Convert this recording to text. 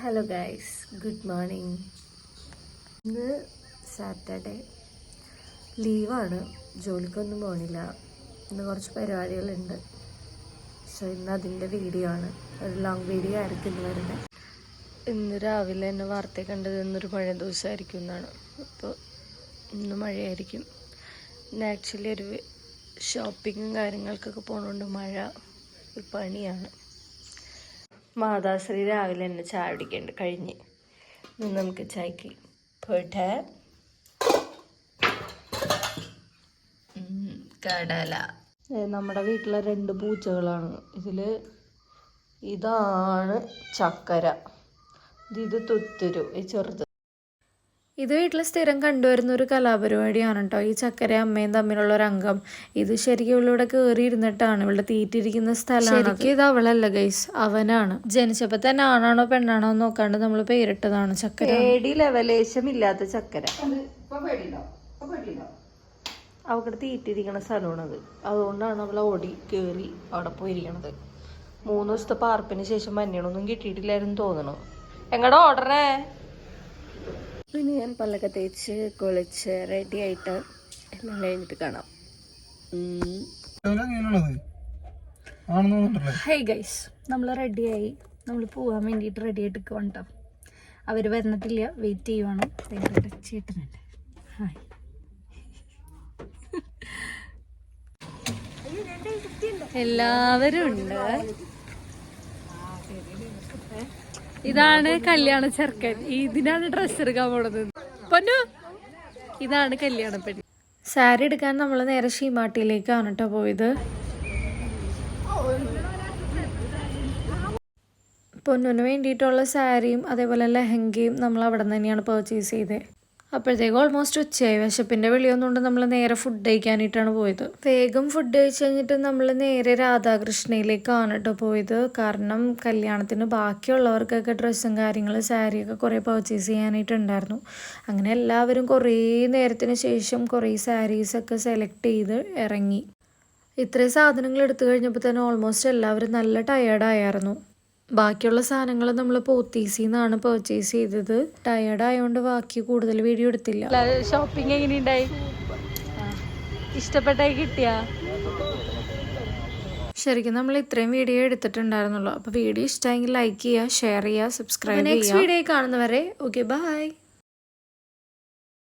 Hello guys good morning ഇന്ന് Saturday ലീവാണ് ജോലിക്കൊന്നും പോണില്ല. ഇന്ന് കുറച്ച് പരിപാടികളുണ്ട്. സോ ഇന്ന് അതിന്റെ വീഡിയോ ആണ്. ഒരു ലോങ് വീഡിയോ ആയിരിക്കും ഇന്ന് വരുന്നത്. ഇന്ന് രാവിലെ തന്നെ വാർത്ത കണ്ടത് ഇന്നൊരു മഴ ദിവസമായിരിക്കും എന്നാണ്. അപ്പോൾ ഇന്ന് മഴയായിരിക്കും. ഇന്ന് ആക്ച്വലി ഒരു ഷോപ്പിങ്ങും കാര്യങ്ങൾക്കൊക്കെ പോകണോണ്ട് മഴ ഒരു പണിയാണ്. മാതാശ്രീ രാവിലെ തന്നെ ചായ കുടിക്കേണ്ട കഴിഞ്ഞ്. നമുക്ക് ചായക്ക് പോയിട്ട് കടല. നമ്മുടെ വീട്ടിലെ രണ്ട് പൂച്ചകളാണ്. ഇതിൽ ഇതാണ് ചക്കര. ഇത് ഇത് തുത്തുരു ഈ ചെറുത്. ഇത് വീട്ടിൽ സ്ഥിരം കണ്ടുവരുന്ന ഒരു കലാപരിപാടിയാണ് കേട്ടോ ഈ ചക്കര അമ്മയും തമ്മിലുള്ള ഒരു അംഗം. ഇത് ശരിക്കും ഇവളിവിടെ കയറി ഇരുന്നിട്ടാണ് ഇവളുടെ തീറ്റിരിക്കുന്ന സ്ഥലമാണ് ശരിക്കും. ഇത് അവളല്ല ഗൈസ് അവനാണ്. ജനിച്ചപ്പോ തന്നെ ആണാണോ പെണ്ണാണോ എന്ന് നോക്കാണ്ട് നമ്മൾ പേരിട്ടതാണ് ചക്കര. പേടി ലെവലേശമില്ലാത്ത ചക്കര. അവക്കടെ തീറ്റിരിക്കണ സ്ഥലമാണത്. അതുകൊണ്ടാണ് അവൾ ഓടി കയറി അവിടെ പോയിരിക്കണത്. മൂന്ന് ദിവസത്തെ പാർപ്പിന് ശേഷം മഞ്ഞളൊന്നും കിട്ടിയിട്ടില്ലായിരുന്നു തോന്നണു. എങ്ങടെ ഓർഡറേ ഇനി ഞാൻ പല്ലൊക്കെ തേച്ച് കുളിച്ച് റെഡി ആയിട്ട് എല്ലാം കഴിഞ്ഞിട്ട് കാണാം. ഹൈ ഗൈസ് നമ്മൾ റെഡിയായി നമ്മൾ പോകാൻ വേണ്ടിയിട്ട് റെഡി ആയിട്ട് കൊണ്ടോ അവർ വരുന്നിട്ടില്ല വെയിറ്റ് ചെയ്യുവാണ്. ചേട്ടനുണ്ട് ഹായ് എല്ലാവരും ഉണ്ട്. ഇതാണ് കല്യാണ ചെറുക്കൻ. ഇതിനാണ് ഡ്രസ്സ് എടുക്കാൻ പോണത്. പൊന്നു ഇതാണ് കല്യാണ പെണ്ണി. സാരി എടുക്കാൻ നമ്മൾ നേരെ ഷീമാട്ടിയിലേക്കാണ് കേട്ടോ പോയത്. പൊന്നിന് വേണ്ടിയിട്ടുള്ള സാരിയും അതേപോലെ ലെഹങ്കയും നമ്മൾ അവിടെ നിന്ന് തന്നെയാണ് പർച്ചേസ് ചെയ്തത് അപ്പോഴത്തേക്ക് ഓൾമോസ്റ്റ് ഉച്ചയായി. വിശപ്പിന്റെ വെളിയൊന്നുകൊണ്ട് നമ്മൾ നേരെ ഫുഡ് കഴിക്കാനായിട്ടാണ് പോയത്. വേഗം ഫുഡ് കഴിച്ച് കഴിഞ്ഞിട്ട് നമ്മൾ നേരെ രാധാകൃഷ്ണയിലേക്കാണ് കേട്ടോ പോയത്. കാരണം കല്യാണത്തിന് ബാക്കിയുള്ളവർക്കൊക്കെ ഡ്രസ്സും കാര്യങ്ങളും സാരിയൊക്കെ കുറേ പർച്ചേസ് ചെയ്യാനായിട്ടുണ്ടായിരുന്നു. അങ്ങനെ എല്ലാവരും കുറേ നേരത്തിന് ശേഷം കുറേ സാരീസൊക്കെ സെലക്ട് ചെയ്ത് ഇറങ്ങി. ഇത്രയും സാധനങ്ങൾ എടുത്തു കഴിഞ്ഞപ്പോൾ തന്നെ ഓൾമോസ്റ്റ് എല്ലാവരും നല്ല ടയേർഡായിരുന്നു ബാക്കിയുള്ള സാധനങ്ങൾ നമ്മൾ പോത്തീസിൽ നിന്നാണ് പർച്ചേസ് ചെയ്തത്. ടയേർഡ് ആയതുകൊണ്ട് ബാക്കി കൂടുതൽ വീഡിയോ എടുത്തില്ല. ഷോപ്പിംഗ് എങ്ങനെയുണ്ടായി? ഇഷ്ടപ്പെട്ടായി കിട്ടിയ? ശരിക്കും നമ്മൾ ഇത്രയും വീഡിയോ എടുത്തിട്ടുണ്ടായിരുന്നുള്ളൂ. അപ്പോൾ വീഡിയോ ഇഷ്ടമെങ്കിൽ ലൈക്ക് ചെയ്യുക ഷെയർ ചെയ്യുക സബ്സ്ക്രൈബ് ചെയ്യുക. നെക്സ്റ്റ് വീഡിയോ കാണുന്നവരെ ഓക്കെ ബൈ